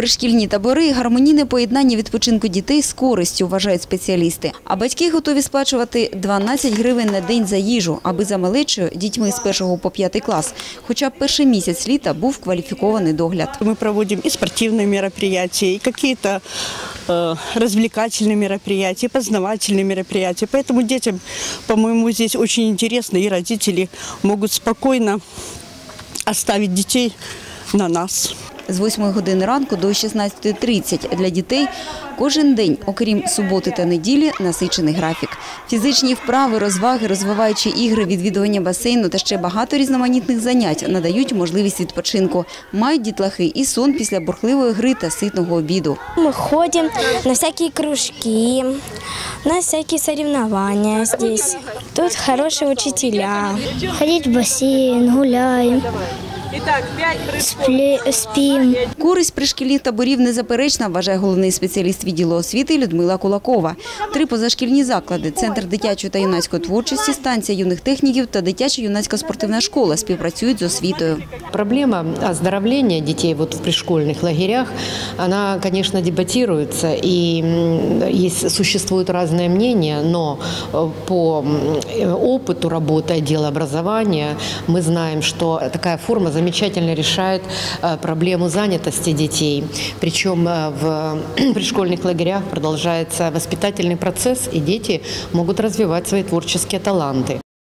Пришкільні табори – гармонійне поєднання відпочинку дітей з користю, вважають спеціалісти. А батьки готові сплачувати 12 гривень на день за їжу, аби за малечою дітьми з 1 по 5 клас хоча б перший місяць літа був кваліфікований догляд. Мы проводим и спортивные мероприятия, и какие-то э, развлекательные мероприятия, и познавательные мероприятия. Поэтому детям, по-моему, здесь очень интересно, и родители могут спокойно оставить детей на нас. З 8 години ранку до 16.30 для дітей кожен день, окрім суботи та неділі, насичений графік. Фізичні вправи, розваги, розвиваючі ігри, відвідування басейну та ще багато різноманітних занять надають можливість відпочинку. Мають дітлахи і сон після бурхливої гри та ситного обіду. Мы ходим на всякие кружки, на всякие соревнования здесь. Тут хорошие учителя. Ходить в бассейн, гуляем, спле- спим. Користь пришкільних таборів незаперечна, вважає головний спеціаліст відділу освіти Людмила Кулакова. Три позашкільні заклади – Центр дитячої та юнацької творчості, станція юних техніків та дитяча юнацька спортивна школа співпрацюють з освітою. Проблема оздоровления детей вот в пришкольных лагерях, она, конечно, дебатируется, и м, есть, существуют разные мнения, но э, по м, э, опыту работы отдела образования мы знаем, что такая форма замечательно решает э, проблему занятости детей. Причем э, в пришкольных лагерях продолжается воспитательный процесс, и дети могут развивать свои творческие таланты.